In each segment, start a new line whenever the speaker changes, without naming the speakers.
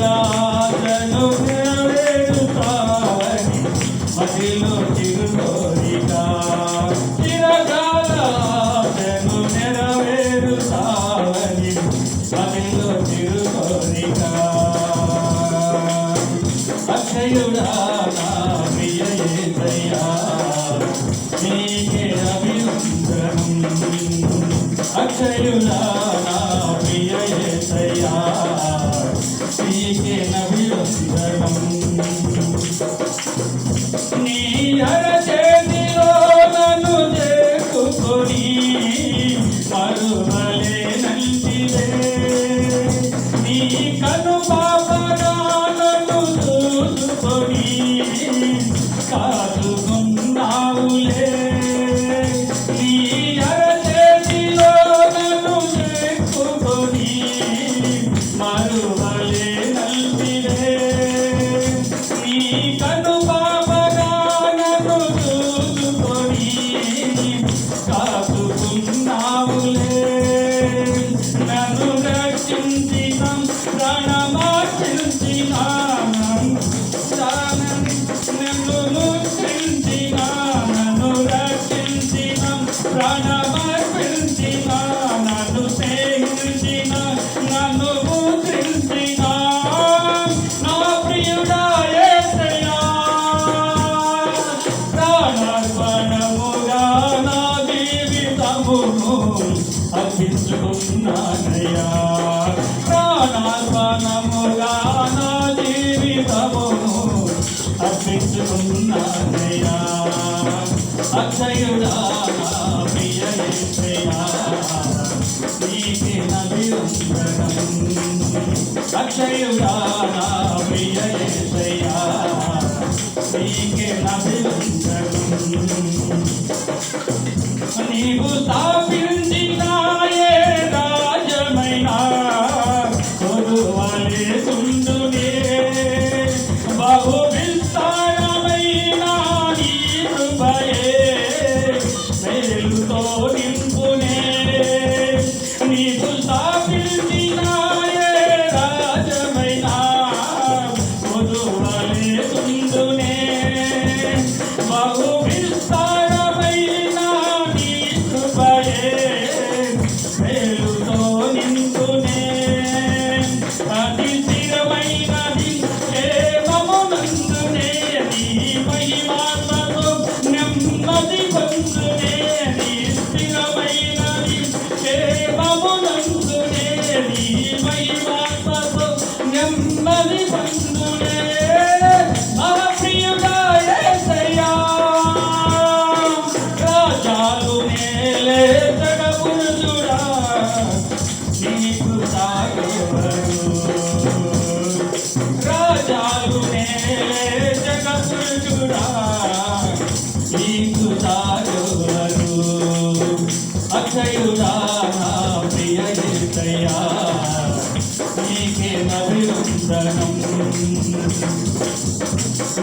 사랑 అర్పించుకున్నానయ్యా. ప్రాణాత్మనముగా నా జీవితమును అర్పించుకున్నానయ్యా. అక్షయుడా ప్రియయా నీకి నది అక్షయుడా ప్రియయా నీకి నది నీకు తా వెలుగుతో నింపునే నీ పుల్తా పిలిచినాయే రాజమైనా మధువలే తుందునే బహు విస్తారమైన నీ కృపయే. వెలుగుతో నింపునే అది చాలునే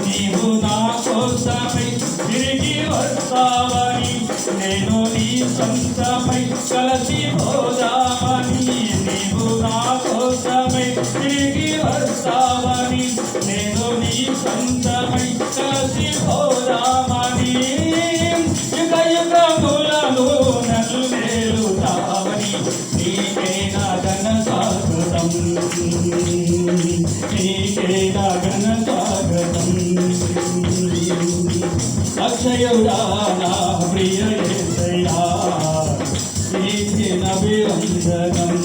నీవు నా కోసమై తిరిగి వస్తావని నేను నీ సొంతమై కలిసి పోదామని నీవు నా కోసమై తిరిగి వస్తావని నీ సొంతమై కలిసి యుగ యుగములను నన్ను మేలుతావని నీకే నా ఘన స్వాగతం నీకే నా ఘన స్వాగతం అక్షయుడా నా ప్రియ నీకే నభివందనం